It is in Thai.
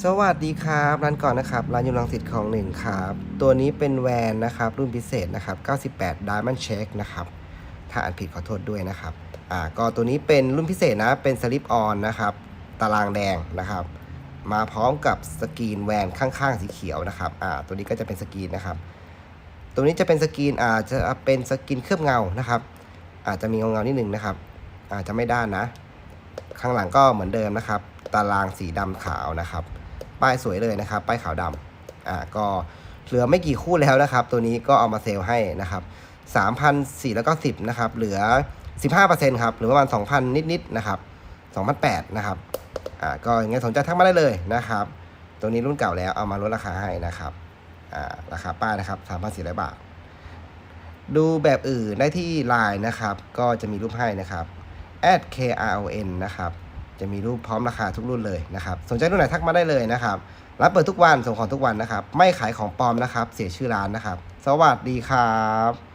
สวัสดีครับร้านก่อนนะครับร้านอยู่ลังสิตของหนึ่งครับ ตัวนี้เป็นแวนนะครับ รุ่นพิเศษนะครับ 98 Diamond Check นะครับ ถ้าอ่านผิดขอโทษด้วยนะครับ อ่าก็ตัวนี้เป็นรุ่นพิเศษนะ เป็นสลิปออนนะครับ ตารางแดงนะครับ มาพร้อมกับสกรีนแวนข้างๆ สีเขียวนะครับ อ่า ตัวนี้ก็จะเป็นสกรีนนะครับ ตัวนี้จะเป็นสกรีน อ่า จะเป็นสกรีนเคลือบเงานะครับ อาจจะมีเงาเงานิดนึงนะครับ อาจจะไม่ด้านนะ ข้างหลังก็เหมือนเดิมนะครับ ตารางสีดำขาวนะครับ ป้ายสวยเลยนะครับ ป้ายขาวดำอ่าก็เหลือไม่กี่คู่แล้วนะครับ ตัวนี้ก็เอามาเซลล์ให้นะครับ3,400แล้วก็10นะครับ เหลือ 15%ครับ หรือประมาณ 2,000 นิดๆนะครับ2,800นะครับ อ่า ก็อย่างเงี้สนใจทักมาได้เลยนะครับ ตัวนี้รุ่นเก่าแล้วเอามาลดราคาให้นะครับ อ่า ราคาป้ายนะครับ3,400 บาท ดูแบบอื่นได้ที่ Line นะครับ ก็จะมีรูปให้นะครับ @kron นะครับ จะมีรูปพร้อมราคาทุกรุ่นเลยนะครับสนใจรุ่นไหนทักมาได้เลยนะครับรับเปิดทุกวันส่งของทุกวันนะครับ ไม่ขายของปลอมนะครับ เสียชื่อร้านนะครับ สวัสดีครับ